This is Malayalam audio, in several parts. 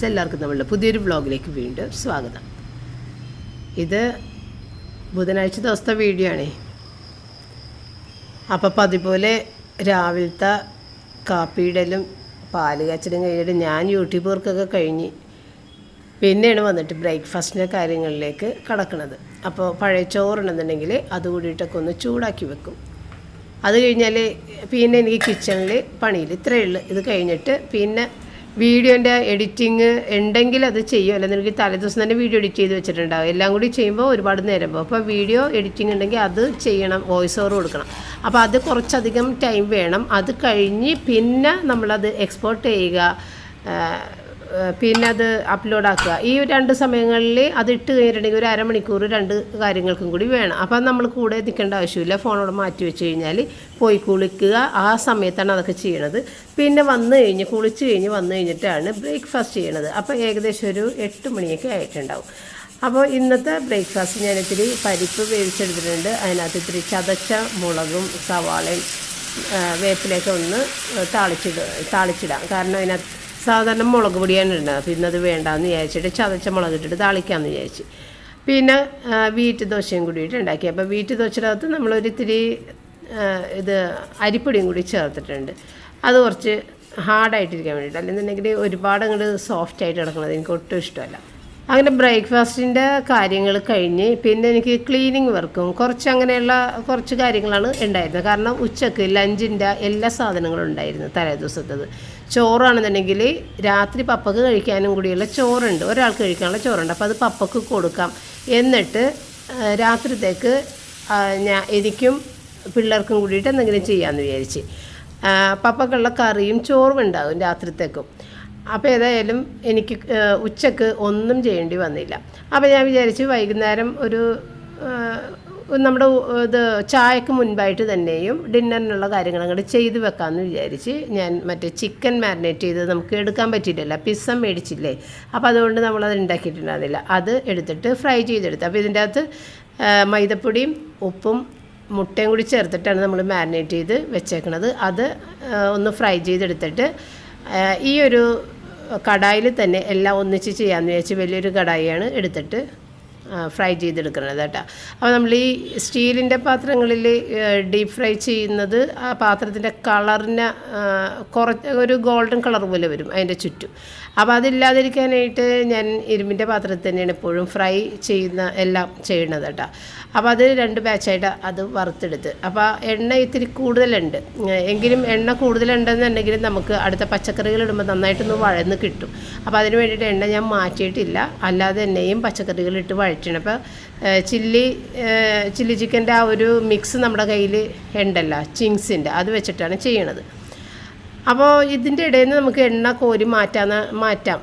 ഫ്രണ്ട്സ് എല്ലാവർക്കും നമ്മളുടെ പുതിയൊരു വ്ളോഗിലേക്ക് വീണ്ടും സ്വാഗതം. ഇത് ബുധനാഴ്ച ദിവസത്തെ വീഡിയോ ആണേ. അപ്പം അതുപോലെ രാവിലത്തെ കാപ്പിയിടലും പാൽ കാച്ചലും കഴിഞ്ഞിട്ട് ഞാൻ യൂട്യൂബ് വർക്കൊക്കെ കഴിഞ്ഞ് പിന്നെയാണ് വന്നിട്ട് ബ്രേക്ക്ഫാസ്റ്റിന്റെ കാര്യങ്ങളിലേക്ക് കടക്കുന്നത് അപ്പോൾ പഴയ ചോറുണ്ടെന്നുണ്ടെങ്കിൽ അത് കൂടിയിട്ടൊക്കെ ഒന്ന് ചൂടാക്കി വെക്കും. അത് കഴിഞ്ഞാൽ പിന്നെ എനിക്ക് കിച്ചണിൽ പണിയിൽ ഇത്രയേ ഉള്ളൂ. ഇത് കഴിഞ്ഞിട്ട് പിന്നെ വീഡിയോന്റെ എഡിറ്റിങ് ഉണ്ടെങ്കിൽ അത് ചെയ്യും. അല്ലെങ്കിൽ നിങ്ങൾക്ക് തലേദിവസം തന്നെ വീഡിയോ എഡിറ്റ് ചെയ്ത് വെച്ചിട്ടുണ്ടാവും. എല്ലാം കൂടി ചെയ്യുമ്പോൾ ഒരുപാട് നേരം പോകും. അപ്പോൾ വീഡിയോ എഡിറ്റിംഗ് ഉണ്ടെങ്കിൽ അത് ചെയ്യണം വോയിസ് ഓവർ കൊടുക്കണം. അപ്പോൾ അത് കുറച്ചധികം ടൈം വേണം. അത് കഴിഞ്ഞ് പിന്നെ നമ്മളത് എക്സ്പോർട്ട് ചെയ്യുക. പിന്നെ അത് അപ്ലോഡ് ആക്കുക ഈ രണ്ട് സമയങ്ങളിൽ അത് ഇട്ട് കഴിഞ്ഞിട്ടുണ്ടെങ്കിൽ ഒരു അരമണിക്കൂർ രണ്ട് കാര്യങ്ങൾക്കും കൂടി വേണം. അപ്പം നമ്മൾ കൂടെ നിൽക്കേണ്ട ആവശ്യമില്ല. ഫോണോട് മാറ്റി വെച്ച് കഴിഞ്ഞാൽ പോയി കുളിക്കുക. ആ സമയത്താണ് അതൊക്കെ ചെയ്യണത്. പിന്നെ വന്നു കഴിഞ്ഞ് കുളിച്ച് കഴിഞ്ഞ് വന്നു കഴിഞ്ഞിട്ടാണ് ബ്രേക്ക്ഫാസ്റ്റ് ചെയ്യണത്. അപ്പോൾ ഏകദേശം ഒരു എട്ട് മണിയൊക്കെ ആയിട്ടുണ്ടാവും. അപ്പോൾ ഇന്നത്തെ ബ്രേക്ക്ഫാസ്റ്റ് ഞാൻ ഇത്തിരി പരിപ്പ് വേവിച്ചെടുത്തിട്ടുണ്ട്. അതിനകത്ത് ഇത്തിരി ചതച്ച മുളകും സവാളയും വേപ്പിലേക്ക് ഒന്ന് താളിച്ചിട താളിച്ചിടാം. കാരണം അതിനകത്ത് സാധാരണ മുളക് പൊടിയാണ് ഇടുന്നത്. അപ്പോൾ ഇന്നത് വേണ്ടാന്ന് വിചാരിച്ചിട്ട് ചതച്ച മുളക് ഇട്ടിട്ട് താളിക്കാമെന്ന് വിചാരിച്ച്. പിന്നെ വീറ്റ് ദോശയും കൂടിയിട്ട് ഉണ്ടാക്കി. അപ്പോൾ വീറ്റ് ദോശയുടെ അകത്ത് നമ്മളൊരിത്തിരി ഇത് അരിപ്പൊടിയും കൂടി ചേർത്തിട്ടുണ്ട്. അത് കുറച്ച് ഹാർഡായിട്ടിരിക്കാൻ വേണ്ടിയിട്ട് അല്ലെന്നുണ്ടെങ്കിൽ ഒരുപാട് അങ്ങോട്ട് സോഫ്റ്റ് ആയിട്ട് കിടക്കുന്നത് എനിക്ക് ഒട്ടും ഇഷ്ടമല്ല. അങ്ങനെ ബ്രേക്ക്ഫാസ്റ്റിന്റെ കാര്യങ്ങൾ കഴിഞ്ഞ് പിന്നെ എനിക്ക് ക്ലീനിങ് വർക്കും കുറച്ച് അങ്ങനെയുള്ള കുറച്ച് കാര്യങ്ങളാണ് ഉണ്ടായിരുന്നത്. കാരണം ഉച്ചയ്ക്ക് ലഞ്ചിന്റെ എല്ലാ സാധനങ്ങളും ഉണ്ടായിരുന്നു തലേ ദിവസത്തത്. ചോറാണെന്നുണ്ടെങ്കിൽ രാത്രി പപ്പക്ക് കഴിക്കാനും കൂടിയുള്ള ചോറുണ്ട്. ഒരാൾക്ക് കഴിക്കാനുള്ള ചോറുണ്ട്. അപ്പോൾ അത് പപ്പക്ക് കൊടുക്കാം. എന്നിട്ട് രാത്രിത്തേക്ക് ഞാൻ എനിക്കും പിള്ളേർക്കും കൂടിയിട്ട് എന്തെങ്കിലും ചെയ്യാമെന്ന് വിചാരിച്ച്. പപ്പക്കുള്ള കറിയും ചോറും ഉണ്ടാകും രാത്രിത്തേക്കും. അപ്പോൾ ഏതായാലും എനിക്ക് ഉച്ചയ്ക്ക് ഒന്നും ചെയ്യേണ്ടി വന്നില്ല. അപ്പോൾ ഞാൻ വിചാരിച്ചു വൈകുന്നേരം ഒരു നമ്മുടെ ഇത് ചായക്ക് മുൻപായിട്ട് തന്നെയും ഡിന്നറിനുള്ള കാര്യങ്ങൾ അങ്ങോട്ട് ചെയ്ത് വെക്കാമെന്ന് വിചാരിച്ച് ഞാൻ മറ്റേ ചിക്കൻ മാരിനേറ്റ് ചെയ്ത് നമുക്ക് എടുക്കാൻ പറ്റിയിട്ടില്ല പിസ്സ മേടിച്ചില്ലേ. അപ്പോൾ അതുകൊണ്ട് നമ്മളത് ഉണ്ടാക്കിയിട്ടുണ്ടായിരുന്നില്ല. അത് എടുത്തിട്ട് ഫ്രൈ ചെയ്തെടുത്ത്. അപ്പോൾ ഇതിന്റെ അകത്ത് മൈദപ്പൊടിയും ഉപ്പും മുട്ടയും കൂടി ചേർത്തിട്ടാണ് നമ്മൾ മാരിനേറ്റ് ചെയ്ത് വെച്ചേക്കണത്. അത് ഒന്ന് ഫ്രൈ ചെയ്തെടുത്തിട്ട് ഈ ഒരു കടായിൽ തന്നെ എല്ലാം ഒന്നിച്ച് ചെയ്യാമെന്ന് വിചാരിച്ച് വലിയൊരു കടായിയാണ് എടുത്തിട്ട് ഫ്രൈ ചെയ്തെടുക്കുന്നത് കേട്ടോ. അപ്പോൾ നമ്മൾ ഈ സ്റ്റീലിന്റെ പാത്രങ്ങളിൽ ഡീപ്പ് ഫ്രൈ ചെയ്യുന്നത് ആ പാത്രത്തിന്റെ കളറിന് കുറച്ച് ഒരു ഗോൾഡൻ കളർ പോലെ വരും അതിന്റെ ചുറ്റും. അപ്പോൾ അതില്ലാതിരിക്കാനായിട്ട് ഞാൻ ഇരുമ്പിന്റെ പാത്രത്തിൽ തന്നെയാണ് എപ്പോഴും ഫ്രൈ ചെയ്യുന്ന എല്ലാം ചെയ്യണത് കേട്ടോ. അപ്പോൾ അത് രണ്ട് ബാച്ചായിട്ട് അത് വറുത്തെടുത്ത്. അപ്പോൾ എണ്ണ ഇത്തിരി കൂടുതലുണ്ട്. എങ്കിലും എണ്ണ കൂടുതലുണ്ടെന്നുണ്ടെങ്കിൽ നമുക്ക് അടുത്ത പച്ചക്കറികൾ ഇടുമ്പോൾ നന്നായിട്ടൊന്ന് വഴന്ന് കിട്ടും. അപ്പോൾ അതിന് വേണ്ടിയിട്ട് എണ്ണ ഞാൻ മാറ്റിയിട്ടില്ല. അല്ലാതെ എണ്ണയും പച്ചക്കറികളിട്ട് വഴറ്റണം അപ്പോൾ ചില്ലി ചില്ലി ചിക്കന്റെ ആ ഒരു മിക്സ് നമ്മുടെ കയ്യിൽ ഉണ്ടല്ലോ ചിങ്സിന്റെ അത് വെച്ചിട്ടാണ് ചെയ്യണത്. അപ്പോൾ ഇതിന്റെ ഇടയിൽ നിന്ന് നമുക്ക് എണ്ണ കോരി മാറ്റാന്ന് മാറ്റാം.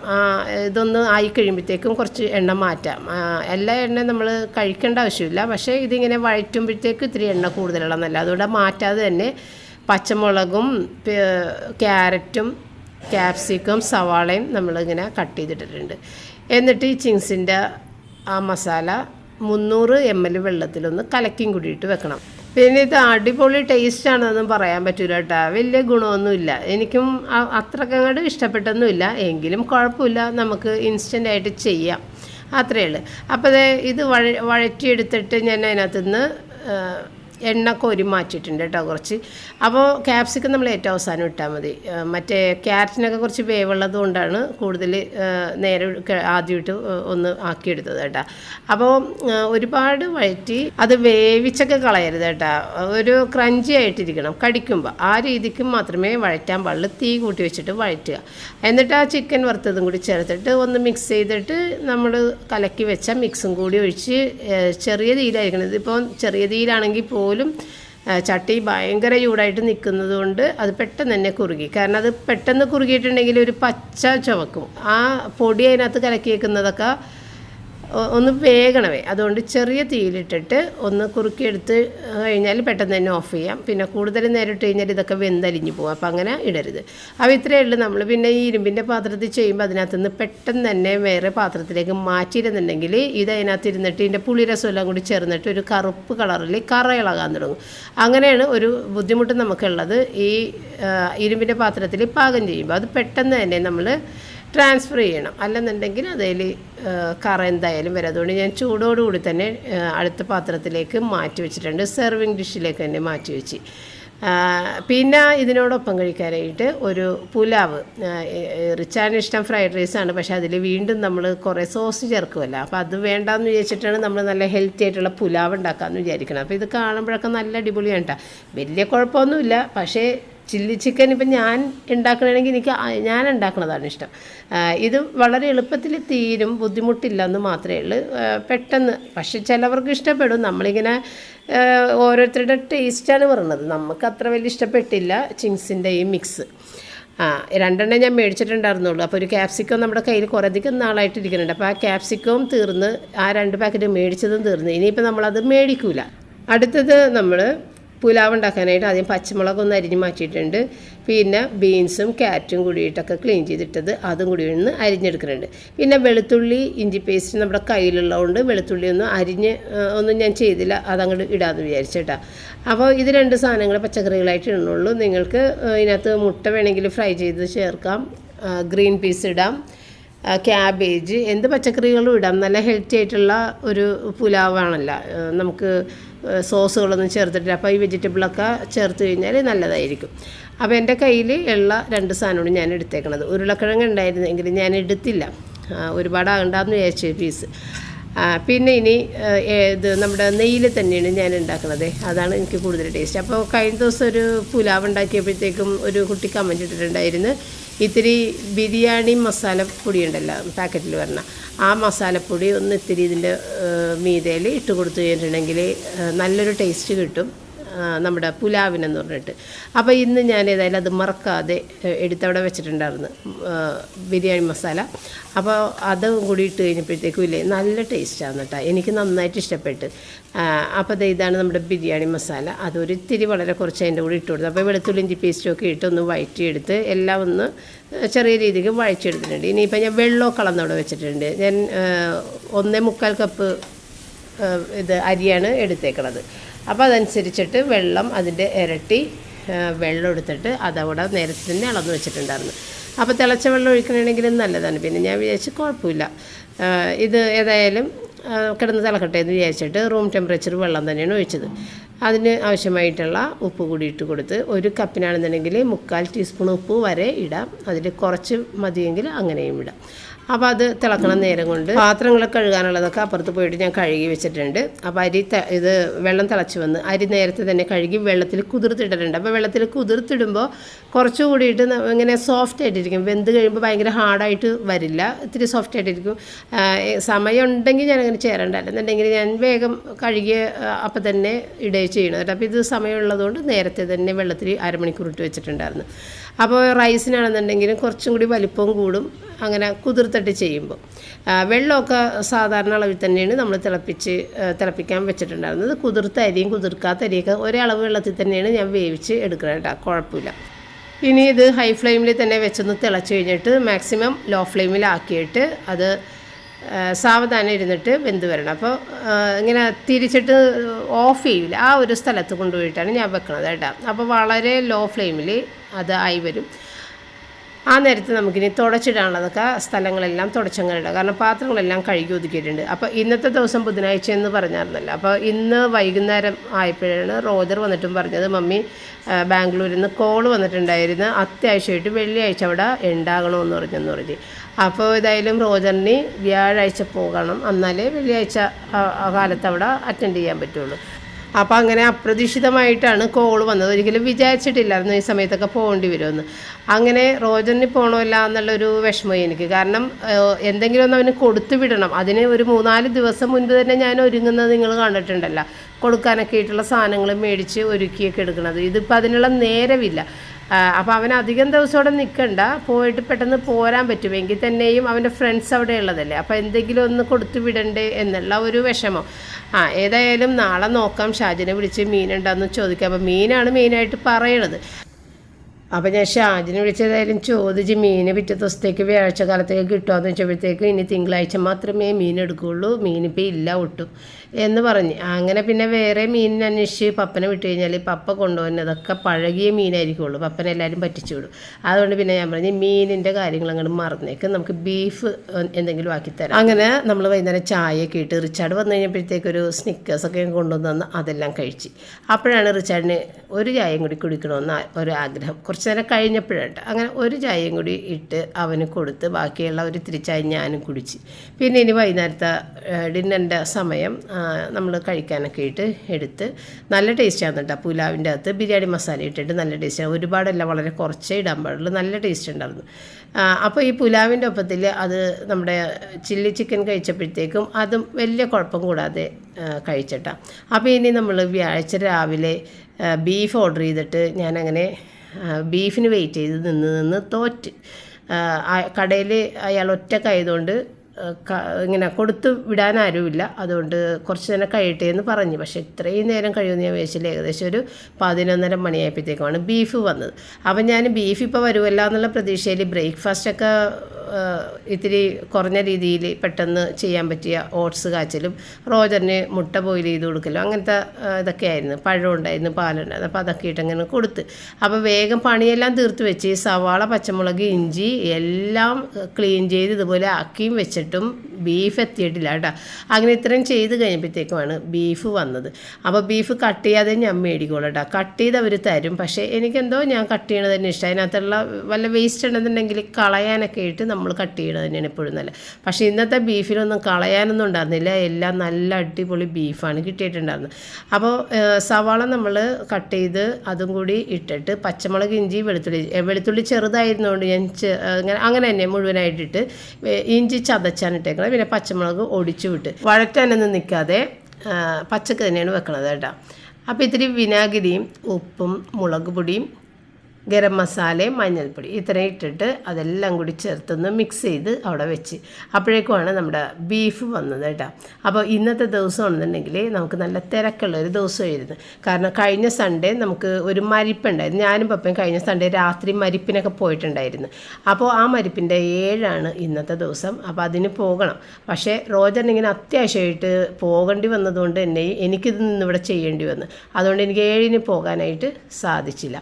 ഇതൊന്ന് ആയി കഴിയുമ്പോഴത്തേക്കും കുറച്ച് എണ്ണ മാറ്റാം. എല്ലാ എണ്ണയും നമ്മൾ കഴിക്കേണ്ട ആവശ്യമില്ല. പക്ഷേ ഇതിങ്ങനെ വഴറ്റുമ്പോഴത്തേക്ക് ഇത്തിരി എണ്ണ കൂടുതലുള്ളതല്ല. അതുകൊണ്ട് മാറ്റാതെ തന്നെ പച്ചമുളകും ക്യാരറ്റും ക്യാപ്സിക്കും സവാളയും നമ്മളിങ്ങനെ കട്ട് ചെയ്തിട്ടിട്ടുണ്ട്. എന്നിട്ട് ഈ ചിങ്സിന്റെ ആ മസാല മുന്നൂറ് എം എൽ വെള്ളത്തിലൊന്ന് കലക്കിയും കൂടിയിട്ട് വെക്കണം. പിന്നെ ഇത് അടിപൊളി ടേസ്റ്റ് ആണെന്നൊന്നും പറയാൻ പറ്റൂല കേട്ടോ വലിയ ഗുണമൊന്നുമില്ല. എനിക്കും അത്രക്കങ്ങോട്ട് ഇഷ്ടപ്പെട്ടൊന്നുമില്ല. എങ്കിലും കുഴപ്പമില്ല. നമുക്ക് ഇൻസ്റ്റന്റായിട്ട് ചെയ്യാം. അത്രയേ ഉള്ളൂ. അപ്പോൾ ഇത് വഴ വഴറ്റിയെടുത്തിട്ട് ഞാൻ അതിനകത്ത് നിന്ന് ഒരു മാറ്റിയിട്ടുണ്ട് കേട്ടോ കുറച്ച്. അപ്പോൾ ക്യാപ്സിക്കം നമ്മൾ ഏറ്റവും അവസാനം ഇട്ടാൽ മതി. മറ്റേ ക്യാരറ്റിനൊക്കെ കുറച്ച് വേവുള്ളത് കൊണ്ടാണ് കൂടുതൽ നേരെ ആദ്യമായിട്ട് ഒന്ന് ആക്കിയെടുത്തത് കേട്ടോ. അപ്പോൾ ഒരുപാട് വഴറ്റി അത് വേവിച്ചൊക്കെ കളയരുത് കേട്ടോ. ഒരു ക്രഞ്ചി ആയിട്ടിരിക്കണം. കടിക്കുമ്പോൾ ആ രീതിക്ക് മാത്രമേ വഴറ്റാൻ പാടുള്ളൂ. തീ കൂട്ടി വെച്ചിട്ട് വഴറ്റുക. എന്നിട്ട് ആ ചിക്കൻ വറുത്തതും കൂടി ചേർത്തിട്ട് ഒന്ന് മിക്സ് ചെയ്തിട്ട് നമ്മൾ കലക്കി വെച്ച മിക്സും കൂടി ഒഴിച്ച് ചെറിയ തീയിലായിരിക്കണം. ഇതിപ്പോൾ ചെറിയ തീയിലാണെങ്കിൽ പോലും ചട്ടി ഭയങ്കര ചൂടായിട്ട് നിൽക്കുന്നത് കൊണ്ട് അത് പെട്ടെന്ന് തന്നെ കുറുകി. കാരണം അത് പെട്ടെന്ന് കുറുകിയിട്ടുണ്ടെങ്കിൽ ഒരു പച്ച ചുവക്കും. ആ പൊടി അതിനകത്ത് കലക്കി വെക്കുന്നതൊക്കെ ഒന്ന് വേഗണമേ അതുകൊണ്ട് ചെറിയ തീയിലിട്ടിട്ട് ഒന്ന് കുറുക്കിയെടുത്ത് കഴിഞ്ഞാൽ പെട്ടെന്ന് തന്നെ ഓഫ് ചെയ്യാം. പിന്നെ കൂടുതൽ നേരം ഇട്ട് കഴിഞ്ഞാൽ ഇതൊക്കെ വെന്തലിഞ്ഞ് പോകും അപ്പോൾ അങ്ങനെ ഇടരുത്. അപ്പോൾ ഇത്രയേ ഉള്ളൂ നമ്മൾ പിന്നെ ഈ ഇരുമ്പിന്റെ പാത്രത്തിൽ ചെയ്യുമ്പോൾ അതിനകത്ത് നിന്ന് പെട്ടെന്ന് തന്നെ വേറെ പാത്രത്തിലേക്ക് മാറ്റിയിരുന്നുണ്ടെങ്കിൽ ഇത് അതിനകത്ത് ഇരുന്നിട്ട് ഇതിന്റെ പുളിരസമെല്ലാം കൂടി ചേർന്നിട്ട് ഒരു കറുപ്പ് കളറിൽ കറ ഇളകാൻ തുടങ്ങും. അങ്ങനെയാണ് ഒരു ബുദ്ധിമുട്ട് നമുക്കുള്ളത് ഈ ഇരുമ്പിന്റെ പാത്രത്തിൽ പാകം ചെയ്യുമ്പോൾ അത് പെട്ടെന്ന് തന്നെ നമ്മൾ ട്രാൻസ്ഫർ ചെയ്യണം. അല്ലെന്നുണ്ടെങ്കിൽ അതിൽ കറ എന്തായാലും വരും. അതുകൊണ്ട് ഞാൻ ചൂടോടുകൂടി തന്നെ അടുത്ത പാത്രത്തിലേക്ക് മാറ്റി വെച്ചിട്ടുണ്ട്. സെർവിങ് ഡിഷിലേക്ക് തന്നെ മാറ്റി വെച്ച്. പിന്നെ ഇതിനോടൊപ്പം കഴിക്കാനായിട്ട് ഒരു പുലാവ് റിച്ചാണ് ഇഷ്ടം ഫ്രൈഡ് റൈസാണ് പക്ഷെ അതിൽ വീണ്ടും നമ്മൾ കുറേ സോസ് ചേർക്കുമല്ലോ അപ്പോൾ അത് വേണ്ടാന്ന് വിചാരിച്ചിട്ടാണ് നമ്മൾ നല്ല ഹെൽത്തി ആയിട്ടുള്ള പുലാവ് ഉണ്ടാക്കാമെന്ന് വിചാരിക്കണം അപ്പോൾ ഇത് കാണുമ്പോഴൊക്കെ നല്ല അടിപൊളിയാണ് കേട്ടോ വലിയ കുഴപ്പമൊന്നുമില്ല. പക്ഷേ ചില്ലി ചിക്കൻ ഇപ്പം ഞാൻ ഉണ്ടാക്കണമെങ്കിൽ എനിക്ക് ഞാൻ ഉണ്ടാക്കുന്നതാണ് ഇഷ്ടം. ഇത് വളരെ എളുപ്പത്തിൽ തീരും ബുദ്ധിമുട്ടില്ല എന്ന് മാത്രമേ ഉള്ളൂ പെട്ടെന്ന് പക്ഷെ ചിലവർക്ക് ഇഷ്ടപ്പെടും. നമ്മളിങ്ങനെ ഓരോരുത്തരുടെ ടേസ്റ്റാണ് പറയുന്നത് നമുക്ക് അത്ര വലിയ ഇഷ്ടപ്പെട്ടില്ല ചിങ്സിന്റെ ഈ മിക്സ് ആ രണ്ടെണ്ണം ഞാൻ മേടിച്ചിട്ടുണ്ടായിരുന്നുള്ളൂ. അപ്പോൾ ഒരു ക്യാപ്സിക്കം നമ്മുടെ കയ്യിൽ കുറേ അധികം നാളായിട്ട് ഇരിക്കുന്നുണ്ട്. അപ്പോൾ ആ ക്യാപ്സിക്കവും തീർന്ന് ആ രണ്ട് പാക്കറ്റ് മേടിച്ചതും തീർന്ന്. ഇനിയിപ്പോൾ നമ്മളത് മേടിക്കൂല. അടുത്തത് നമ്മൾ പുലാവ് ഉണ്ടാക്കാനായിട്ട് ആദ്യം പച്ചമുളക് ഒന്ന് അരിഞ്ഞ് മാറ്റിയിട്ടുണ്ട്. പിന്നെ ബീൻസും ക്യാരറ്റും കൂടിയിട്ടൊക്കെ ക്ലീൻ ചെയ്തിട്ടത് അതും കൂടി ഒന്ന് അരിഞ്ഞെടുക്കുന്നുണ്ട്. പിന്നെ വെളുത്തുള്ളി ഇഞ്ചി പേസ്റ്റ് നമ്മുടെ കയ്യിലുള്ളതുകൊണ്ട് വെളുത്തുള്ളി ഒന്ന് അരിഞ്ഞ് ഒന്നും ഞാൻ ചെയ്തില്ല അതങ്ങോട്ട് ഇടാമെന്ന് വിചാരിച്ചേട്ടാ. അപ്പോൾ ഇത് രണ്ട് സാധനങ്ങൾ പച്ചക്കറികളായിട്ട് ഇടുന്നുള്ളൂ. നിങ്ങൾക്ക് ഇതിനകത്ത് മുട്ട വേണമെങ്കിൽ ഫ്രൈ ചെയ്ത് ചേർക്കാം. ഗ്രീൻ പീസ് ഇടാം. ക്യാബേജ് എന്ത് പച്ചക്കറികളും ഇടാം. നല്ല ഹെൽത്തി ആയിട്ടുള്ള ഒരു പുലാവാണല്ലോ. നമുക്ക് സോസുകളൊന്നും ചേർത്തിട്ടില്ല. അപ്പോൾ ഈ വെജിറ്റബിളൊക്കെ ചേർത്ത് കഴിഞ്ഞാൽ നല്ലതായിരിക്കും. അപ്പോൾ എന്റെ കയ്യിൽ ഉള്ള രണ്ട് സാധനമാണ് ഞാൻ എടുത്തേക്കണത്. ഉരുളക്കിഴങ്ങ് ഉണ്ടായിരുന്നെങ്കിൽ ഞാൻ എടുത്തില്ല. ഒരുപാടാകണ്ടെന്ന് വിചാരിച്ചു പീസ്. പിന്നെ ഇനി ഇത് നമ്മുടെ നെയ്യിൽ തന്നെയാണ് ഞാൻ ഉണ്ടാക്കുന്നത് അതാണ് എനിക്ക് കൂടുതൽ ടേസ്റ്റ്. അപ്പോൾ കഴിഞ്ഞ ദിവസം ഒരു പുലാവ് ഉണ്ടാക്കിയപ്പോഴത്തേക്കും ഒരു കുട്ടി കമന്റ് ഇട്ടിട്ടുണ്ടായിരുന്നു. ഇത്തിരി ബിരിയാണി മസാലപ്പൊടി ഉണ്ടല്ലോ പാക്കറ്റിൽ വരണ. ആ മസാലപ്പൊടി ഒന്ന് ഇത്തിരി ഇതിന്റെ മീതയിൽ ഇട്ട് കൊടുത്തു കഴിഞ്ഞിട്ടുണ്ടെങ്കിൽ നല്ലൊരു ടേസ്റ്റ് കിട്ടും. നമ്മുടെ പുലാവിനെന്ന് പറഞ്ഞിട്ട്. അപ്പോൾ ഇന്ന് ഞാൻ ഏതായാലും അത് മറക്കാതെ എടുത്തവിടെ വെച്ചിട്ടുണ്ടായിരുന്നു. ബിരിയാണി മസാല. അപ്പോൾ അതും കൂടി ഇട്ട് കഴിഞ്ഞപ്പോഴത്തേക്കും ഇല്ലേ നല്ല ടേസ്റ്റാണ് കേട്ടോ എനിക്ക് നന്നായിട്ട് ഇഷ്ടപ്പെട്ട്. അപ്പോൾ ഇതാണ് നമ്മുടെ ബിരിയാണി മസാല. അതൊരു ഇത്തിരി വളരെ കുറച്ച് അതിന്റെ കൂടി ഇട്ട് കൊടുത്തു. അപ്പോൾ വെളുത്തുള്ളി ഇഞ്ചി പേസ്റ്റൊക്കെ ഇട്ട് ഒന്ന് വഴറ്റിയെടുത്ത് എല്ലാം ഒന്ന് ചെറിയ രീതിക്ക് വഴച്ചെടുത്തിട്ടുണ്ട് ഇനിയിപ്പോൾ ഞാൻ വെള്ളമൊക്കെ കളന്നവിടെ വെച്ചിട്ടുണ്ട്. ഞാൻ ഒന്നേ മുക്കാൽ കപ്പ് ഇത് അരിയാണ് എടുത്തേക്കണത്. അപ്പോൾ അതനുസരിച്ചിട്ട് വെള്ളം അതിന്റെ ഇരട്ടി വെള്ളം എടുത്തിട്ട് അതവിടെ നേരത്തെ തന്നെ അളന്ന് വെച്ചിട്ടുണ്ടായിരുന്നു. അപ്പോൾ തിളച്ച വെള്ളം ഒഴിക്കണമെങ്കിൽ നല്ലതാണ്. പിന്നെ ഞാൻ വിചാരിച്ചു കുഴപ്പമില്ല. ഇത് ഏതായാലും കിടന്ന് തിളക്കട്ടെ എന്ന് വിചാരിച്ചിട്ട് റൂം ടെമ്പറേച്ചർ വെള്ളം തന്നെയാണ് ഒഴിച്ചത്. അതിന് ആവശ്യമായിട്ടുള്ള ഉപ്പ് കൂടി ഇട്ട് കൊടുത്ത് ഒരു കപ്പിനാണെന്നുണ്ടെങ്കിൽ മുക്കാൽ ടീസ്പൂൺ ഉപ്പ് വരെ ഇടാം. അതിൽ കുറച്ച് മതിയെങ്കിൽ അങ്ങനെയും ഇടാം. അപ്പോൾ അത് തിളക്കണ നേരം കൊണ്ട് പാത്രങ്ങൾ കഴുകാനുള്ളതൊക്കെ അപ്പുറത്ത് പോയിട്ട് ഞാൻ കഴുകി വെച്ചിട്ടുണ്ട്. അപ്പോൾ അരി ഇത് വെള്ളം തിളച്ച് വന്ന് അരി നേരത്തെ തന്നെ കഴുകി വെള്ളത്തിൽ കുതിർത്തിട്ടിട്ടുണ്ട്. അപ്പോൾ വെള്ളത്തിൽ കുതിർത്തിടുമ്പോൾ കുറച്ച് കൂടിയിട്ട് ഇങ്ങനെ സോഫ്റ്റ് ആയിട്ടിരിക്കും. വെന്ത് കഴിയുമ്പോൾ ഭയങ്കര ഹാർഡായിട്ട് വരില്ല. ഇത്തിരി സോഫ്റ്റ് ആയിട്ടിരിക്കും. സമയം ഉണ്ടെങ്കിൽ ഞാൻ അങ്ങനെ എന്നുണ്ടെങ്കിൽ ഞാൻ വേഗം കഴുകിയ അപ്പം തന്നെ ഇടുകയും ചെയ്യണം അപ്പോൾ ഇത് സമയമുള്ളതുകൊണ്ട് നേരത്തെ തന്നെ വെള്ളത്തിൽ അരമണിക്കൂർ ഇട്ട് വെച്ചിട്ടുണ്ടായിരുന്നു. അപ്പോൾ റൈസിനാണെന്നുണ്ടെങ്കിലും കുറച്ചും കൂടി വലിപ്പവും കൂടും. അങ്ങനെ കുതിർത്തിട്ട് ചെയ്യുമ്പോൾ. വെള്ളമൊക്കെ സാധാരണ അളവിൽ തന്നെയാണ് നമ്മൾ തിളപ്പിച്ച് തിളപ്പിക്കാൻ വെച്ചിട്ടുണ്ടായിരുന്നത്. കുതിർത്ത അരിയും കുതിർക്കാത്ത അരിയൊക്കെ ഒരേ അളവ് വെള്ളത്തിൽ തന്നെയാണ് ഞാൻ വേവിച്ച് എടുക്കണം കേട്ടോ. കുഴപ്പമില്ല. ഇനി ഇത് ഹൈ ഫ്ലെയിമിൽ തന്നെ വെച്ചൊന്ന് തിളച്ച് കഴിഞ്ഞിട്ട് മാക്സിമം ലോ ഫ്ലെയിമിലാക്കിയിട്ട് അത് സാവധാനം ഇരുന്നിട്ട് വെന്ത് വരണം. അപ്പോൾ ഇങ്ങനെ തിരിച്ചിട്ട് ഓഫ് ചെയ്യില്ല. ആ ഒരു സ്ഥലത്ത് കൊണ്ടുപോയിട്ടാണ് ഞാൻ വെക്കണത് കേട്ടോ. അപ്പോൾ വളരെ ലോ ഫ്ലെയിമിൽ അത് ആയി വരും. ആ നേരത്ത് നമുക്കിനി തുടച്ചിടാനുള്ളതൊക്കെ സ്ഥലങ്ങളെല്ലാം തുടച്ചങ്ങനെ കാരണം പാത്രങ്ങളെല്ലാം കഴുകി ഒതുക്കിയിട്ടുണ്ട്. അപ്പോൾ ഇന്നത്തെ ദിവസം ബുധനാഴ്ച എന്ന് പറഞ്ഞായിരുന്നല്ലോ. അപ്പോൾ ഇന്ന് വൈകുന്നേരം ആയപ്പോഴാണ് റോജർ വന്നിട്ടും പറഞ്ഞത് മമ്മി ബാംഗ്ലൂരിൽ നിന്ന് കോൾ വന്നിട്ടുണ്ടായിരുന്നു. അത്യാവശ്യമായിട്ട് വെള്ളിയാഴ്ച അവിടെ ഉണ്ടാകണമെന്ന് പറഞ്ഞെന്ന് പറഞ്ഞു. അപ്പോൾ ഏതായാലും റോജറിന് വ്യാഴാഴ്ച പോകണം. എന്നാലേ വെള്ളിയാഴ്ച കാലത്ത് അവിടെ അറ്റൻഡ് ചെയ്യാൻ പറ്റുള്ളൂ. അപ്പോൾ അങ്ങനെ അപ്രതീക്ഷിതമായിട്ടാണ് കോൾ വന്നത്. ഒരിക്കലും വിചാരിച്ചിട്ടില്ലായിരുന്നു ഈ സമയത്തൊക്കെ പോകേണ്ടി വരുമെന്ന്. അങ്ങനെ റോജന് പോകണമില്ല എന്നുള്ളൊരു വിഷമം എനിക്ക്. കാരണം എന്തെങ്കിലും ഒന്ന് അവന് കൊടുത്തു വിടണം. അതിന് ഒരു മൂന്നാൽ ദിവസം മുൻപ് തന്നെ ഞാൻ ഒരുങ്ങുന്നത് നിങ്ങൾ കണ്ടിട്ടുണ്ടല്ലോ. കൊടുക്കാനൊക്കെ ആയിട്ടുള്ള സാധനങ്ങൾ മേടിച്ച് ഒരുക്കിയൊക്കെ എടുക്കുന്നത്. ഇതിപ്പോൾ അതിനുള്ള നേരമില്ല. അപ്പോൾ അവൻ അധികം ദിവസം അവിടെ നിൽക്കണ്ട പോയിട്ട് പെട്ടെന്ന് പോരാൻ പറ്റുമെങ്കിൽ തന്നെയും അവന്റെ ഫ്രണ്ട്സ് അവിടെ ഉള്ളതല്ലേ അപ്പോൾ എന്തെങ്കിലും ഒന്ന് കൊടുത്തു വിടണ്ടേ എന്നുള്ള ഒരു വിഷമം. ആ ഏതായാലും നാളെ നോക്കാം. ഷാജിനെ വിളിച്ച് മീനുണ്ടെന്ന് ചോദിക്കാം. അപ്പോൾ മീനാണ് മെയിനായിട്ട് പറയണത്. അപ്പോൾ ഞാൻ ഷാജിനെ വിളിച്ചതായാലും ചോദിച്ച് മീൻ പിറ്റേ ദിവസത്തേക്ക് വ്യാഴ്ച കാലത്തേക്ക് കിട്ടുമെന്ന് വെച്ചപ്പോഴത്തേക്ക് ഇനി തിങ്കളാഴ്ച മാത്രമേ മീൻ എടുക്കുകയുള്ളൂ മീനിപ്പോൾ ഇല്ല ഒട്ടും എന്ന് പറഞ്ഞ്. അങ്ങനെ പിന്നെ വേറെ മീനിനെ അന്വേഷിച്ച് പപ്പനെ വിട്ട് കഴിഞ്ഞാൽ പപ്പ കൊണ്ടുപോകുന്നതൊക്കെ പഴകിയ മീനായിരിക്കുള്ളൂ. പപ്പനെ എല്ലാവരും പറ്റിച്ചു വിടും. അതുകൊണ്ട് പിന്നെ ഞാൻ പറഞ്ഞു മീനിന്റെ കാര്യങ്ങൾ അങ്ങോട്ട് മറന്നേക്ക്. നമുക്ക് ബീഫ് എന്തെങ്കിലും ആക്കി തരാം. അങ്ങനെ നമ്മൾ വൈകുന്നേരം ചായയൊക്കെ ഇട്ട് റിച്ചാർഡ് വന്നു കഴിഞ്ഞപ്പോഴത്തേക്ക് ഒരു സ്നിക്കേഴ്സൊക്കെ കൊണ്ടുവന്ന് അതെല്ലാം കഴിച്ച്. അപ്പോഴാണ് റിച്ചാർഡിന് ഒരു ചായയും കൂടി കുടിക്കണമെന്ന് ഒരു ആഗ്രഹം. കുറച്ച് നേരം കഴിഞ്ഞപ്പോഴുണ്ട് അങ്ങനെ ഒരു ചായയും കൂടി ഇട്ട് അവന് കൊടുത്ത് ബാക്കിയുള്ള ഒരു ഇത്തിരി ചായ ഞാനും കുടിച്ച്. പിന്നെ ഇനി വൈകുന്നേരത്തെ ഡിന്നറിന്റെ സമയം നമ്മൾ കഴിക്കാനൊക്കെ ഇട്ട് എടുത്ത് നല്ല ടേസ്റ്റാണ് കേട്ടോ. പുലാവിന്റെ അകത്ത് ബിരിയാണി മസാല ഇട്ടിട്ട് നല്ല ടേസ്റ്റാണ് ഒരുപാടല്ല വളരെ കുറച്ചേ ഇടാൻ പാടുള്ളൂ. നല്ല ടേസ്റ്റ് ഉണ്ടായിരുന്നു. അപ്പോൾ ഈ പുലാവിന്റെ ഒപ്പത്തിൽ അത് നമ്മുടെ ചില്ലി ചിക്കൻ കഴിച്ചപ്പോഴത്തേക്കും അതും വലിയ കുഴപ്പം കൂടാതെ കഴിച്ചിട്ടാണ് അപ്പോൾ ഇനി നമ്മൾ വ്യാഴാഴ്ച രാവിലെ ബീഫ് ഓർഡർ ചെയ്തിട്ട് ഞാനങ്ങനെ ബീഫിന് വെയിറ്റ് ചെയ്ത് നിന്ന് നിന്ന് തോറ്റ്. കടയിൽ അയാൾ ഒറ്റക്കായതുകൊണ്ട് ഇങ്ങനെ കൊടുത്തു വിടാൻ ആരുമില്ല അതുകൊണ്ട് കുറച്ച് നേരം കഴിയട്ടെ എന്ന് പറഞ്ഞു. പക്ഷേ ഇത്രയും നേരം കഴിയുമെന്ന് ഞാൻ വിചാരിച്ചില്ല. ഏകദേശം ഒരു പതിനൊന്നര മണിയായപ്പോഴത്തേക്കുമാണ് ബീഫ് വന്നത്. അപ്പം ഞാൻ ബീഫ് ഇപ്പോൾ വരുമല്ല എന്നുള്ള പ്രതീക്ഷയിൽ ബ്രേക്ക്ഫാസ്റ്റൊക്കെ ഇത്തിരി കുറഞ്ഞ രീതിയിൽ പെട്ടെന്ന് ചെയ്യാൻ പറ്റിയ ഓട്സ് കാച്ചലും റോജറിന് മുട്ട ബോയിൽ ചെയ്ത് കൊടുക്കലും അങ്ങനത്തെ ഇതൊക്കെ ആയിരുന്നു. പഴം ഉണ്ടായിരുന്നു പാലുണ്ടായിരുന്നു അപ്പോൾ അതൊക്കെ ഇട്ട് അങ്ങനെ കൊടുത്ത്. അപ്പോൾ വേഗം പണിയെല്ലാം തീർത്ത് വെച്ച് സവാള പച്ചമുളക് ഇഞ്ചി എല്ലാം ക്ലീൻ ചെയ്ത് ഇതുപോലെ ആക്കിയും വെച്ചിട്ടും ബീഫ് എത്തിയിട്ടില്ല കേട്ടോ. അങ്ങനെ ഇത്രയും ചെയ്ത് കഴിഞ്ഞപ്പോഴത്തേക്കുമാണ് ബീഫ് വന്നത്. അപ്പോൾ ബീഫ് കട്ട് ചെയ്യാതെ ഞാൻ മേടിക്കുള്ളൂ കേട്ടോ. കട്ട് ചെയ്ത് അവർ തരും. പക്ഷേ എനിക്കെന്തോ ഞാൻ കട്ട് ചെയ്യണത് തന്നെ ഇഷ്ടം. അതിനകത്തുള്ള വല്ല വേസ്റ്റ് ഉണ്ടെന്നുണ്ടെങ്കിൽ കളയാനൊക്കെ ആയിട്ട് നമ്മൾ കട്ട് ചെയ്യണത് തന്നെയാണ് എപ്പോഴും നല്ല പക്ഷേ ഇന്നത്തെ ബീഫിലൊന്നും കളയാനൊന്നും ഉണ്ടായിരുന്നില്ല. എല്ലാം നല്ല അടിപൊളി ബീഫാണ് കിട്ടിയിട്ടുണ്ടായിരുന്നത്. അപ്പോൾ സവാള നമ്മൾ കട്ട് ചെയ്ത് അതും കൂടി ഇട്ടിട്ട് പച്ചമുളക് ഇഞ്ചി വെളുത്തുള്ളി വെളുത്തുള്ളി ചെറുതായിരുന്നുകൊണ്ട് ഞാൻ അങ്ങനെ അങ്ങനെ തന്നെ മുഴുവനായിട്ടിട്ട് ഇഞ്ചി ചതച്ചാണ് ഇട്ടേക്കുന്നത് പിന്നെ പച്ചമുളക് ഒടിച്ചു വിട്ട് വഴറ്റാനൊന്നും നിൽക്കാതെ പച്ചക്ക് തന്നെയാണ് വെക്കണത് കേട്ടോ. അപ്പോൾ ഇത്തിരി വിനാഗിരിയും ഉപ്പും മുളക് പൊടിയും ഗരം മസാലയും മഞ്ഞൾപ്പൊടി ഇത്രയും ഇട്ടിട്ട് അതെല്ലാം കൂടി ചേർത്തൊന്ന് മിക്സ് ചെയ്ത് അവിടെ വെച്ച്. അപ്പോഴേക്കുമാണ് നമ്മുടെ ബീഫ് വന്നത് കേട്ടോ. അപ്പോൾ ഇന്നത്തെ ദിവസമാണെന്നുണ്ടെങ്കിൽ നമുക്ക് നല്ല തിരക്കുള്ള ഒരു ദിവസമായിരുന്നു. കാരണം കഴിഞ്ഞ സൺഡേ നമുക്ക് ഒരു മരിപ്പുണ്ടായിരുന്നു. ഞാനും പപ്പയും കഴിഞ്ഞ സൺഡേ രാത്രി മരിപ്പിനൊക്കെ പോയിട്ടുണ്ടായിരുന്നു. അപ്പോൾ ആ മരിപ്പിന്റെ ഏഴാണ് ഇന്നത്തെ ദിവസം. അപ്പോൾ അതിന് പോകണം. പക്ഷേ റോജറിന് ഇങ്ങനെ അത്യാവശ്യമായിട്ട് പോകേണ്ടി വന്നതുകൊണ്ട് തന്നെ എനിക്കിത് നിന്നിവിടെ ചെയ്യേണ്ടി വന്നു. അതുകൊണ്ട് എനിക്ക് ഏഴിന് പോകാനായിട്ട് സാധിച്ചില്ല.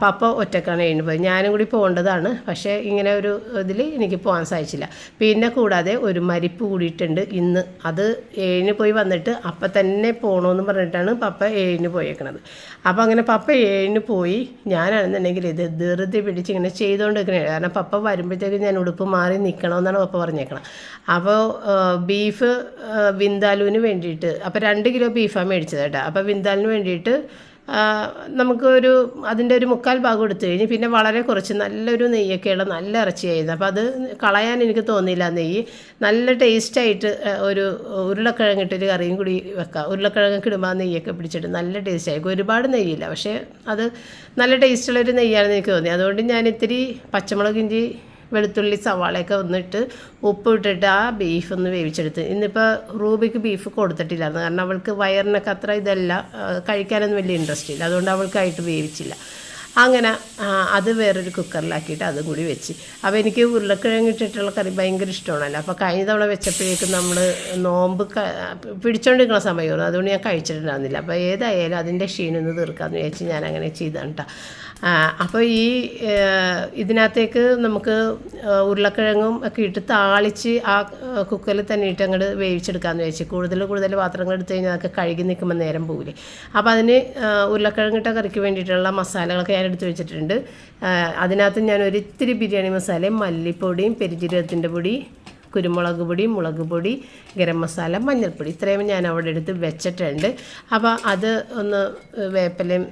പപ്പ ഒറ്റക്കാണ് ഏഴിന് പോയത് ഞാനും കൂടി പോകേണ്ടതാണ്. പക്ഷേ ഇങ്ങനെ ഒരു ഇതിൽ എനിക്ക് പോകാൻ സാധിച്ചില്ല. പിന്നെ കൂടാതെ ഒരു മരിപ്പ് കൂടിയിട്ടുണ്ട് ഇന്ന്. അത് ഏഴിന് പോയി വന്നിട്ട് അപ്പം തന്നെ പോകണമെന്ന് പറഞ്ഞിട്ടാണ് പപ്പ ഏഴിന് പോയേക്കണത്. അപ്പോൾ അങ്ങനെ പപ്പ ഏഴിന് പോയി. ഞാനാണെന്നുണ്ടെങ്കിൽ ഇത് ധൃതി പിടിച്ച് ഇങ്ങനെ ചെയ്തുകൊണ്ടിരിക്കണേ. കാരണം പപ്പ വരുമ്പോഴത്തേക്ക് ഞാൻ ഉടുപ്പ് മാറി നിൽക്കണമെന്നാണ് പപ്പ പറഞ്ഞേക്കണം. അപ്പോൾ ബീഫ് വിന്താലുവിന് വേണ്ടിയിട്ട്. അപ്പോൾ രണ്ട് കിലോ ബീഫാണ് മേടിച്ചത് കേട്ടോ. അപ്പോൾ വിന്താലിന് വേണ്ടിയിട്ട് നമുക്കൊരു അതിന്റെ ഒരു മുക്കാൽ ഭാഗം എടുത്തു കഴിഞ്ഞ് പിന്നെ വളരെ കുറച്ച് നല്ലൊരു നെയ്യൊക്കെയുള്ള നല്ല ഇറച്ചിയായിരുന്നു. അപ്പോൾ അത് കളയാൻ എനിക്ക് തോന്നിയില്ല നെയ്യ്. നല്ല ടേസ്റ്റായിട്ട് ഒരു ഉരുളക്കിഴങ്ങിട്ടൊരു കറിയും കൂടി വെക്കാം. ഉരുളക്കിഴങ്ങൊക്കെ ഇടുമ്പോൾ ആ നെയ്യൊക്കെ പിടിച്ചിട്ട് നല്ല ടേസ്റ്റായിരിക്കും ഒരുപാട് നെയ്യില്ല. പക്ഷേ അത് നല്ല ടേസ്റ്റുള്ളൊരു നെയ്യാണെന്ന് എനിക്ക് തോന്നി. അതുകൊണ്ട് ഞാൻ ഇത്തിരി പച്ചമുളക് ഇഞ്ചി വെളുത്തുള്ളി സവാളയൊക്കെ വന്നിട്ട് ഉപ്പ് ഇട്ടിട്ട് ആ ബീഫ് ഒന്ന് വേവിച്ചെടുത്ത്. ഇന്നിപ്പോൾ റൂബിക്ക് ബീഫ് കൊടുത്തിട്ടില്ലായിരുന്നു കാരണം അവൾക്ക് വയറിനൊക്കെ അത്ര ഇതല്ല. കഴിക്കാനൊന്നും വലിയ ഇൻട്രസ്റ്റ് ഇല്ല. അതുകൊണ്ട് അവൾക്കായിട്ട് വേവിച്ചില്ല. അങ്ങനെ അത് വേറൊരു കുക്കറിലാക്കിയിട്ട് അതും കൂടി വെച്ച്. അപ്പോൾ എനിക്ക് ഉരുളക്കിഴങ്ങ് ഇട്ടിട്ടുള്ള കറി ഭയങ്കര ഇഷ്ടമാണല്ലോ. അപ്പോൾ കഴിഞ്ഞ തവണ വെച്ചപ്പോഴേക്കും നമ്മൾ നോമ്പ് പിടിച്ചോണ്ടിരിക്കുന്ന സമയമായിരുന്നു. അതുകൊണ്ട് ഞാൻ കഴിച്ചിട്ടുണ്ടായിരുന്നില്ല. അപ്പോൾ ഏതായാലും അതിന്റെ ക്ഷീണമെന്ന് തീർക്കാമെന്ന് വിചാരിച്ച് ഞാൻ അങ്ങനെ ചെയ്താണ് കേട്ടോ അപ്പോൾ ഈ ഇതിനകത്തേക്ക് നമുക്ക് ഉരുളക്കിഴങ്ങും ഒക്കെ ഇട്ട് താളിച്ച് ആ കുക്കറിൽ തന്നെ ഇട്ട് അങ്ങോട്ട് വേവിച്ചെടുക്കാമെന്ന് വെച്ച് കൂടുതൽ കൂടുതൽ പാത്രങ്ങൾ എടുത്ത് കഴിഞ്ഞാൽ അതൊക്കെ കഴുകി നിൽക്കുമ്പോൾ നേരം പോകില്ലേ അപ്പോൾ അതിന് ഉരുളക്കിഴങ്ങിട്ട കറിക്ക് വേണ്ടിയിട്ടുള്ള മസാലകളൊക്കെ എടുത്ത് വെച്ചിട്ടുണ്ട്. അതിനകത്ത് ഞാൻ ഒരിത്തിരി ബിരിയാണി മസാലയും മല്ലിപ്പൊടിയും പെരിഞ്ചീരകത്തിന്റെ പൊടി കുരുമുളക് പൊടി മുളക് പൊടി ഗരം മസാല മഞ്ഞൾപ്പൊടി. ഇത്രയും ഞാൻ അവിടെ എടുത്ത് വെച്ചിട്ടുണ്ട്. അപ്പോൾ അത് ഒന്ന് വേപ്പലയും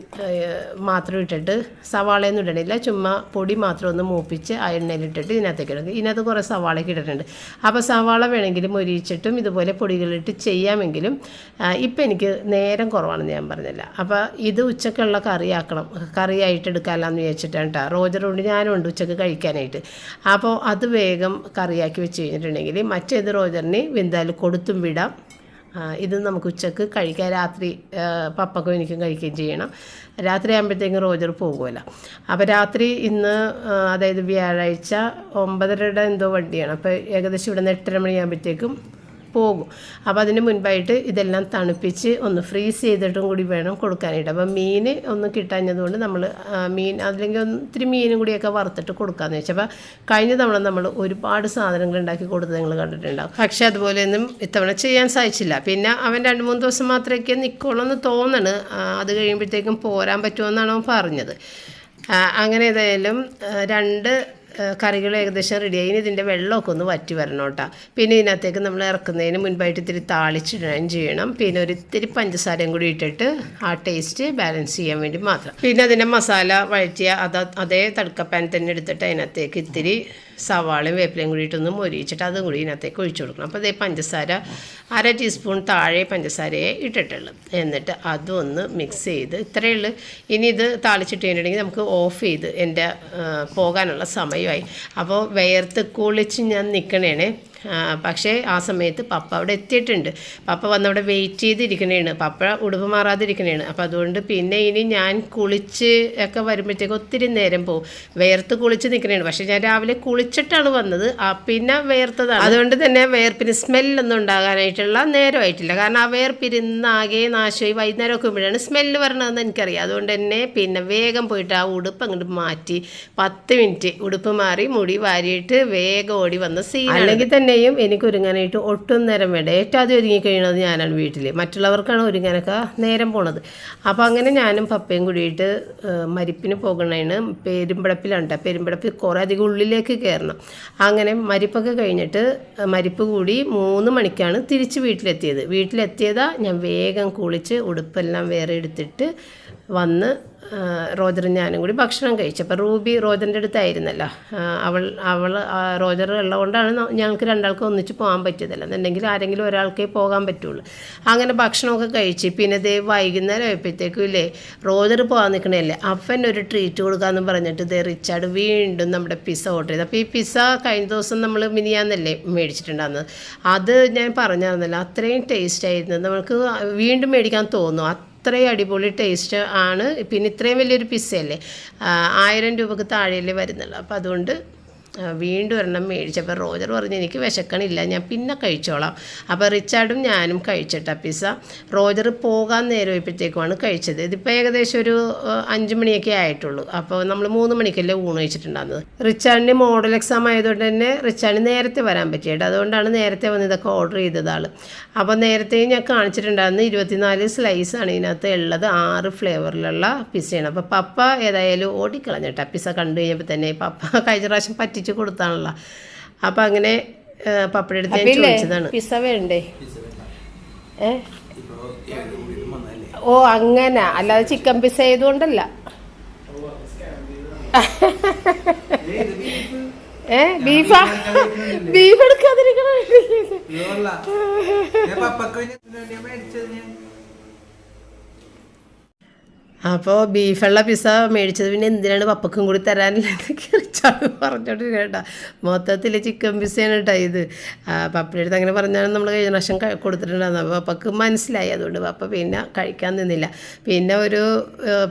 മാത്രം ഇട്ടിട്ട് സവാളയൊന്നും ഇടണില്ല. ചുമ്മാ പൊടി മാത്രം ഒന്ന് മൂപ്പിച്ച് ആ എണ്ണയിലിട്ടിട്ട് ഇതിനകത്തേക്ക് ഇടും. ഇതിനകത്ത് കുറേ സവാളയൊക്കെ ഇട്ടിട്ടുണ്ട്. അപ്പോൾ സവാള വേണമെങ്കിലും മുരിച്ചിട്ടും ഇതുപോലെ പൊടികളിട്ട് ചെയ്യാമെങ്കിലും ഇപ്പം എനിക്ക് നേരം കുറവാണെന്ന് ഞാൻ പറഞ്ഞില്ല. അപ്പോൾ ഇത് ഉച്ചക്കുള്ള കറിയാക്കണം കറിയായിട്ട് എടുക്കാമല്ലാന്ന് വിചാരിച്ചിട്ടാണ് കേട്ടോ റോജറുണ്ട് ഞാനുണ്ട് ഉച്ചയ്ക്ക് കഴിക്കാനായിട്ട്. അപ്പോൾ അത് വേഗം കറിയാക്കി വെച്ച് കഴിഞ്ഞിട്ടുണ്ടെങ്കിൽ മറ്റേത് റോജറിന് വെന്താൽ കൊടുത്തും വിടാം. ഇത് നമുക്ക് ഉച്ചയ്ക്ക് കഴിക്കാൻ രാത്രി പപ്പക്കും എനിക്കും കഴിക്കുകയും ചെയ്യണം. രാത്രി ആകുമ്പോഴത്തേക്കും റോജർ പോകുമല്ല. അപ്പോൾ രാത്രി ഇന്ന് അതായത് വ്യാഴാഴ്ച ഒമ്പതരയുടെ എന്തോ വണ്ടിയാണ്. അപ്പോൾ ഏകദേശം ഇവിടെ നിന്ന് എട്ടര മണിയാകുമ്പോഴത്തേക്കും പോകും. അപ്പോൾ അതിന് മുൻപായിട്ട് ഇതെല്ലാം തണുപ്പിച്ച് ഒന്ന് ഫ്രീസ് ചെയ്തിട്ടും കൂടി വേണം കൊടുക്കാനായിട്ട്. അപ്പോൾ മീൻ ഒന്ന് കിട്ടാഞ്ഞതുകൊണ്ട് നമ്മൾ മീൻ അല്ലെങ്കിൽ ഒത്തിരി മീനും കൂടിയൊക്കെ വറുത്തിട്ട് കൊടുക്കാമെന്ന് വെച്ചാൽ അപ്പോൾ കഴിഞ്ഞ തവണ നമ്മൾ ഒരുപാട് സാധനങ്ങൾ ഉണ്ടാക്കി കൊടുത്തത് നിങ്ങൾ കണ്ടിട്ടുണ്ടാവും. പക്ഷേ അതുപോലെയൊന്നും ഇത്തവണ ചെയ്യാൻ സാധിച്ചില്ല. പിന്നെ അവൻ രണ്ട് മൂന്ന് ദിവസം മാത്രമൊക്കെ നിൽക്കുള്ളൂ എന്ന് തോന്നണ്. അത് കഴിയുമ്പോഴത്തേക്കും പോരാൻ പറ്റുമെന്നാണ് അവൻ പറഞ്ഞത്. അങ്ങനെ ഏതായാലും രണ്ട് കറികൾ ഏകദേശം റെഡിയായി ഇനി ഇതിന്റെ വെള്ളമൊക്കെ ഒന്ന് വറ്റി വരണം കേട്ടോ പിന്നെ ഇതിനകത്തേക്ക് നമ്മൾ ഇറക്കുന്നതിന് മുൻപായിട്ട് ഇത്തിരി താളിച്ചിടാൻ ചെയ്യണം. പിന്നെ ഒരു ഇത്തിരി പഞ്ചസാരയും കൂടി ഇട്ടിട്ട് ആ ടേസ്റ്റ് ബാലൻസ് ചെയ്യാൻ വേണ്ടി മാത്രം. പിന്നെ അതിന്റെ മസാല വഴറ്റിയ അത് അതേ തടുക്കപ്പാൻ തന്നെ എടുത്തിട്ട് അതിനകത്തേക്ക് ഇത്തിരി സവാളയും വേപ്പിലയും കൂടിയിട്ടൊന്ന് മൊരിയിച്ചിട്ട് അതും കൂടി ഇതിനകത്തേക്ക് ഒഴിച്ചു കൊടുക്കണം. അപ്പോൾ അതേ പഞ്ചസാര അര ടീസ്പൂൺ താഴെ പഞ്ചസാരയെ ഇട്ടിട്ടുള്ളൂ. എന്നിട്ട് അതും ഒന്ന് മിക്സ് ചെയ്ത് ഇത്രയേ ഉള്ളൂ. ഇനി ഇത് താളിച്ചിട്ട് കഴിഞ്ഞിട്ടുണ്ടെങ്കിൽ നമുക്ക് ഓഫ് ചെയ്ത് എന്റെ പോകാനുള്ള സമയമായി. അപ്പോൾ വേർത്ത് കുളിച്ച് ഞാൻ നിൽക്കണേണേ പക്ഷേ ആ സമയത്ത് പപ്പ അവിടെ എത്തിയിട്ടുണ്ട്. പപ്പ വന്നവിടെ വെയിറ്റ് ചെയ്തിരിക്കണേണ്. പപ്പ ഉടുപ്പ് മാറാതിരിക്കണേണ്. അപ്പോൾ അതുകൊണ്ട് പിന്നെ ഇനി ഞാൻ കുളിച്ച് ഒക്കെ വരുമ്പോഴത്തേക്ക് ഒത്തിരി നേരം പോകും വേർത്ത് കുളിച്ച് നിൽക്കണേണ് പക്ഷേ ഞാൻ രാവിലെ കുളിച്ചിട്ടാണ് വന്നത്. പിന്നെ വേർത്തതാണ്. അതുകൊണ്ട് തന്നെ വേർപ്പിന് സ്മെല്ലൊന്നും ഉണ്ടാകാനായിട്ടുള്ള നേരമായിട്ടില്ല. കാരണം ആ വേർപ്പിരുന്നാകെ നാശമായി വൈകുന്നേരം ഒക്കെ ആകുമ്പോഴാണ് സ്മെല്ല് വരണതെന്ന് എനിക്കറിയാം. അതുകൊണ്ട് തന്നെ പിന്നെ വേഗം പോയിട്ട് ആ ഉടുപ്പ് അങ്ങോട്ട് മാറ്റി പത്ത് മിനിറ്റ് ഉടുപ്പ് മാറി മുടി വാരിയിട്ട് വേഗം ഓടി വന്ന സീൻ അല്ലെങ്കിൽ തന്നെയും എനിക്ക് ഒരുങ്ങാനായിട്ട് ഒട്ടും നേരം വേണ്ട. ഏറ്റവും ആദ്യം ഒരുങ്ങി കഴിയുന്നത് ഞാനാണ് വീട്ടിൽ മറ്റുള്ളവർക്കാണ് ഒരുങ്ങാനൊക്കെ നേരം പോണത്. അപ്പോൾ അങ്ങനെ ഞാനും പപ്പയും കൂടിയിട്ട് മരിപ്പിന് പോകണേന് പെരുമ്പടപ്പിലാണ് പെരുമ്പടപ്പിൽ കുറേ അധികം ഉള്ളിലേക്ക് കയറണം അങ്ങനെ മരിപ്പൊക്കെ കഴിഞ്ഞിട്ട് മരിപ്പ് കൂടി മൂന്ന് മണിക്കാണ് തിരിച്ച് വീട്ടിലെത്തിയത്. വീട്ടിലെത്തിയതാ ഞാൻ വേഗം കുളിച്ച് ഉടുപ്പെല്ലാം വേറെ എടുത്തിട്ട് വന്ന് റോജറും ഞാനും കൂടി ഭക്ഷണം കഴിച്ചു. അപ്പോൾ റൂബി റോജറിന്റെ അടുത്തായിരുന്നല്ലോ. അവൾ അവൾ റോജർ ഉള്ളതുകൊണ്ടാണ് ഞങ്ങൾക്ക് രണ്ടാൾക്കും ഒന്നിച്ച് പോകാൻ പറ്റിയതല്ല. എന്നുണ്ടെങ്കിൽ ആരെങ്കിലും ഒരാൾക്കേ പോകാൻ പറ്റുള്ളൂ. അങ്ങനെ ഭക്ഷണമൊക്കെ കഴിച്ച് പിന്നെ ദേ വൈകുന്നേരം ആയപ്പോഴത്തേക്കും ഇല്ലേ റോജർ പോകാൻ നിൽക്കണല്ലേ അപ്പൻ ഒരു ട്രീറ്റ് കൊടുക്കാമെന്ന് പറഞ്ഞിട്ട് ദേ റിച്ചാർഡ് വീണ്ടും നമ്മുടെ പിസ്സ ഓർഡർ ചെയ്തു. അപ്പോൾ ഈ പിസ്സ കഴിഞ്ഞ ദിവസം നമ്മൾ മിനിയാന്നല്ലേ മേടിച്ചിട്ടുണ്ടായിരുന്നത്? അത് ഞാൻ പറഞ്ഞായിരുന്നല്ലോ അത്രയും ടേസ്റ്റ് ആയിരുന്നു. നമുക്ക് വീണ്ടും മേടിക്കാൻ തോന്നും അത്രയും അടിപൊളി ടേസ്റ്റ് ആണ്. പിന്നെ ഇത്രയും വലിയൊരു പിസ്സയല്ലേ ആയിരം രൂപക്ക് താഴെയല്ലേ വരുന്നുള്ളൂ. അപ്പോൾ അതുകൊണ്ട് വീണ്ടും ഒരെണ്ണം മേടിച്ചപ്പോൾ റോജർ പറഞ്ഞു എനിക്ക് വിശക്കണില്ല ഞാൻ പിന്നെ കഴിച്ചോളാം. അപ്പോൾ റിച്ചാർഡും ഞാനും കഴിച്ചിട്ട പിസ്സ. റോജർ പോകാൻ നേരം ഇപ്പോഴത്തേക്കുമാണ് കഴിച്ചത്. ഇതിപ്പോൾ ഏകദേശം ഒരു അഞ്ച് മണിയൊക്കെ ആയിട്ടുള്ളൂ. അപ്പോൾ നമ്മൾ മൂന്ന് മണിക്കല്ലേ ഊണ് കഴിച്ചിട്ടുണ്ടായിരുന്നത് റിച്ചാർഡിന് മോഡൽ എക്സാം ആയതുകൊണ്ട് തന്നെ റിച്ചാർഡിന് നേരത്തെ വരാൻ പറ്റിയിട്ട് അതുകൊണ്ടാണ് നേരത്തെ വന്ന് ഇതൊക്കെ ഓർഡർ ചെയ്തത് ആൾ അപ്പോൾ നേരത്തെ ഞാൻ കാണിച്ചിട്ടുണ്ടായിരുന്നു ഇരുപത്തിനാല് സ്ലൈസാണ് ഇതിനകത്ത് ഉള്ളത്. ആറ് ഫ്ലേവറിലുള്ള പിസ്സയാണ്. അപ്പോൾ പപ്പ ഏതായാലും ഓടിക്കളഞ്ഞിട്ടാണ് പിസ്സ കണ്ടു കഴിഞ്ഞപ്പോൾ തന്നെ. പപ്പ കഴിഞ്ഞ പ്രാവശ്യം പറ്റിച്ച് കൊടുത്താണല്ലോ. അപ്പൊ അങ്ങനെ ആ, പപ്പയുടെ അടുത്ത് ഞാൻ ചോദിച്ചതാണ്. പിസ്സ വേണ്ടേ? ഏ? ഓ അങ്ങനെ. അല്ലാതെ ചിക്കൻ പിസ ആയതുകൊണ്ടല്ല. ഏ ബീഫാ? ബീഫ് എടുക്കാതിരിക്കണ? അപ്പോൾ ബീഫുള്ള പിസ്സ മേടിച്ചത് പിന്നെ എന്തിനാണ് പപ്പക്കും കൂടി തരാനില്ലെന്നൊക്കെ റിച്ചാർഡ് പറഞ്ഞോണ്ട് കേട്ടാ. മൊത്തത്തിൽ ചിക്കൻ പിസ്സയാണ് കേട്ടോ ഇത്. പപ്പയുടെ അടുത്ത് അങ്ങനെ പറഞ്ഞാണ് നമ്മൾ കഴിഞ്ഞ പ്രാവശ്യം കൊടുത്തിട്ടുണ്ടായിരുന്നു അപ്പോൾ പപ്പക്ക് മനസ്സിലായി. അതുകൊണ്ട് പപ്പ പിന്നെ കഴിക്കാൻ നിന്നില്ല. പിന്നെ ഒരു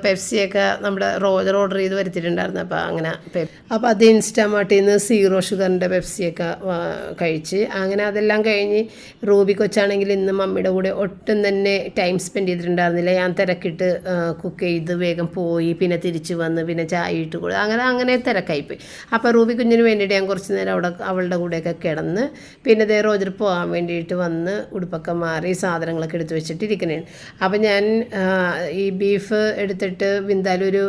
പെപ്സിയൊക്കെ നമ്മുടെ റോജർ ഓർഡർ ചെയ്ത് വരുത്തിയിട്ടുണ്ടായിരുന്നു. അപ്പോൾ അങ്ങനെ പെപ്- അപ്പോൾ അത് ഇൻസ്റ്റാമാർട്ടിൽ നിന്ന് സീറോ ഷുഗറിന്റെ പെപ്സിയൊക്കെ കഴിച്ച് അങ്ങനെ അതെല്ലാം കഴിഞ്ഞ് റൂബി കൊച്ചാണെങ്കിൽ ഇന്ന് മമ്മിയുടെ കൂടെ ഒട്ടും തന്നെ ടൈം സ്പെൻഡ് ചെയ്തിട്ടുണ്ടായിരുന്നില്ല. ഞാൻ തിരക്കിട്ട് കുക്ക് ചെയ്ത് വേഗം പോയി പിന്നെ തിരിച്ച് വന്ന് പിന്നെ ചായ ഇട്ട് കൊടു അങ്ങനെ അങ്ങനെ തിരക്കായിപ്പോയി അപ്പോൾ റൂബി കുഞ്ഞിന് വേണ്ടിയിട്ട് ഞാൻ കുറച്ച് നേരം അവിടെ അവളുടെ കൂടെയൊക്കെ കിടന്ന് പിന്നെ ദേ റോജർ പോകാൻ വേണ്ടിയിട്ട് വന്ന് ഉടുപ്പൊക്കെ മാറി സാധനങ്ങളൊക്കെ എടുത്ത് വെച്ചിട്ട് ഇരിക്കണേണ് അപ്പോൾ ഞാൻ ഈ ബീഫ് എടുത്തിട്ട് ബിന്ദാലൊരു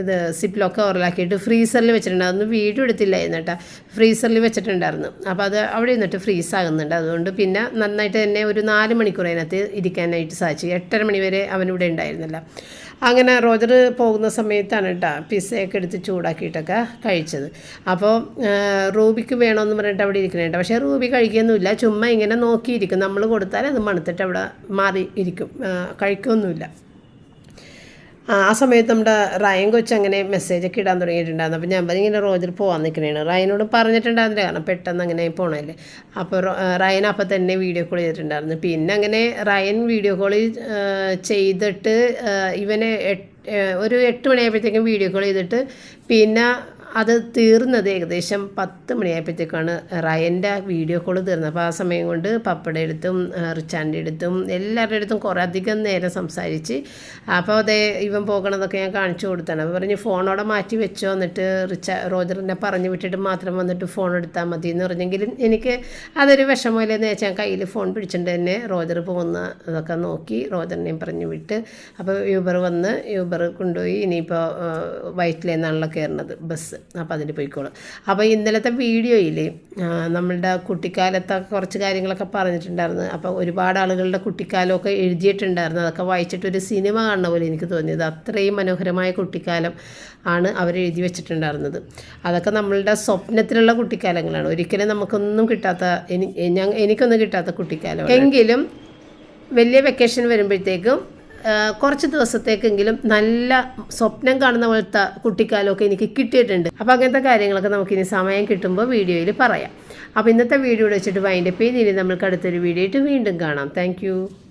ഇത് സിപ്പിലൊക്കെ ഓറലാക്കിയിട്ട് ഫ്രീസറിൽ വെച്ചിട്ടുണ്ടായിരുന്നു വീഡിയോ എടുത്തില്ലായിരുന്നു കേട്ടോ. ഫ്രീസറിൽ വെച്ചിട്ടുണ്ടായിരുന്നു. അപ്പോൾ അത് അവിടെ നിന്നിട്ട് ഫ്രീസ് ആകുന്നുണ്ട് അതുകൊണ്ട് പിന്നെ നന്നായിട്ട് തന്നെ ഒരു നാല് മണിക്കൂർ അതിനകത്ത് ഇരിക്കാനായിട്ട് സാധിച്ചു. എട്ടര മണി വരെ അവനിവിടെ ഉണ്ടായിരുന്നില്ല. അങ്ങനെ റോജർ പോകുന്ന സമയത്താണ് കേട്ടോ പിസ്സയൊക്കെ എടുത്ത് ചൂടാക്കിയിട്ടൊക്കെ കഴിച്ചത്. അപ്പോൾ റൂബിക്ക് വേണമെന്ന് പറഞ്ഞിട്ട് അവിടെ ഇരിക്കുന്നുണ്ട് പക്ഷേ റൂബി കഴിക്കുകയൊന്നുമില്ല ചുമ്മാ ഇങ്ങനെ നോക്കിയിരിക്കും. നമ്മൾ കൊടുത്താൽ അത് മണത്തിട്ട് അവിടെ മാറി ഇരിക്കും. ആ, കഴിക്കുകയൊന്നുമില്ല ആ സമയത്ത് നമ്മുടെ റയൻ കൊച്ച് അങ്ങനെ മെസ്സേജൊക്കെ ഇടാൻ തുടങ്ങിയിട്ടുണ്ടായിരുന്നു. അപ്പോൾ ഞാൻ ഇങ്ങനെ റോജർ പോകാൻ നിൽക്കണേണ്. റയനോട് പറഞ്ഞിട്ടുണ്ടായിരുന്നില്ല. കാരണം പെട്ടെന്ന് അങ്ങനെ പോകണമല്ലേ അപ്പോൾ റയൻ അപ്പം തന്നെ വീഡിയോ കോൾ ചെയ്തിട്ടുണ്ടായിരുന്നു. പിന്നെ അങ്ങനെ റയൻ വീഡിയോ കോൾ ചെയ്തിട്ട് ഇവന് ഒരു എട്ട് മണിയായപ്പോഴത്തേക്കും വീഡിയോ കോൾ ചെയ്തിട്ട് പിന്നെ അത് തീർന്നത് ഏകദേശം പത്ത് മണിയായപ്പോഴത്തേക്കാണ് റയന്റെ വീഡിയോ കോൾ തീർന്നത്. അപ്പോൾ ആ സമയം കൊണ്ട് പപ്പയുടെ അടുത്തും റിച്ചാന്റെ അടുത്തും എല്ലാവരുടെ അടുത്തും കുറേ അധികം നേരം സംസാരിച്ച് അപ്പോൾ അതേ ഇവൻ പോകണതൊക്കെ ഞാൻ കാണിച്ചു കൊടുത്താണ്. അപ്പോൾ പറഞ്ഞ് ഫോണോടെ മാറ്റി വെച്ചോ എന്നിട്ട് റിച്ച റോജറിനെ പറഞ്ഞു വിട്ടിട്ട് മാത്രം വന്നിട്ട് ഫോൺ എടുത്താൽ മതി എന്ന് പറഞ്ഞെങ്കിലും എനിക്ക് അതൊരു വിഷമമില്ലെന്ന് വെച്ചാൽ കയ്യിൽ ഫോൺ പിടിച്ചിട്ട് തന്നെ റോജർ പോകുന്ന അതൊക്കെ നോക്കി റോജറിനെയും പറഞ്ഞു വിട്ട് അപ്പോൾ യൂബർ വന്ന് യൂബർ കൊണ്ടുപോയി. ഇനിയിപ്പോൾ വയറ്റിലേന്നാണല്ലോ കയറുന്നത് ബസ്. അപ്പോൾ അതിന് പോയിക്കോളും. അപ്പോൾ ഇന്നലത്തെ വീഡിയോയിൽ നമ്മളുടെ കുട്ടിക്കാലത്തെ കുറച്ച് കാര്യങ്ങളൊക്കെ പറഞ്ഞിട്ടുണ്ടായിരുന്നു. അപ്പോൾ ഒരുപാട് ആളുകളുടെ കുട്ടിക്കാലമൊക്കെ എഴുതിയിട്ടുണ്ടായിരുന്നു. അതൊക്കെ വായിച്ചിട്ട് ഒരു സിനിമ കാണുന്ന പോലെ എനിക്ക് തോന്നിയത്. അത്രയും മനോഹരമായ കുട്ടിക്കാലം ആണ് അവർ എഴുതി വെച്ചിട്ടുണ്ടായിരുന്നത്. അതൊക്കെ നമ്മളുടെ സ്വപ്നത്തിലുള്ള കുട്ടിക്കാലങ്ങളാണ്. ഒരിക്കലും നമുക്കൊന്നും കിട്ടാത്ത എനിക്കൊന്നും കിട്ടാത്ത കുട്ടിക്കാലം എങ്കിലും വലിയ വെക്കേഷൻ വരുമ്പോഴത്തേക്കും കുറച്ച് ദിവസത്തേക്കെങ്കിലും നല്ല സ്വപ്നം കാണുന്ന പോലത്തെ കുട്ടിക്കാലമൊക്കെ എനിക്ക് കിട്ടിയിട്ടുണ്ട്. അപ്പോൾ അങ്ങനത്തെ കാര്യങ്ങളൊക്കെ നമുക്കിനി സമയം കിട്ടുമ്പോൾ വീഡിയോയിൽ പറയാം. അപ്പോൾ ഇന്നത്തെ വീഡിയോ വെച്ചിട്ട് വൈൻഡപ്പ് ഇനി നമ്മൾക്ക് അടുത്തൊരു വീഡിയോ ആയിട്ട് വീണ്ടും കാണാം. താങ്ക്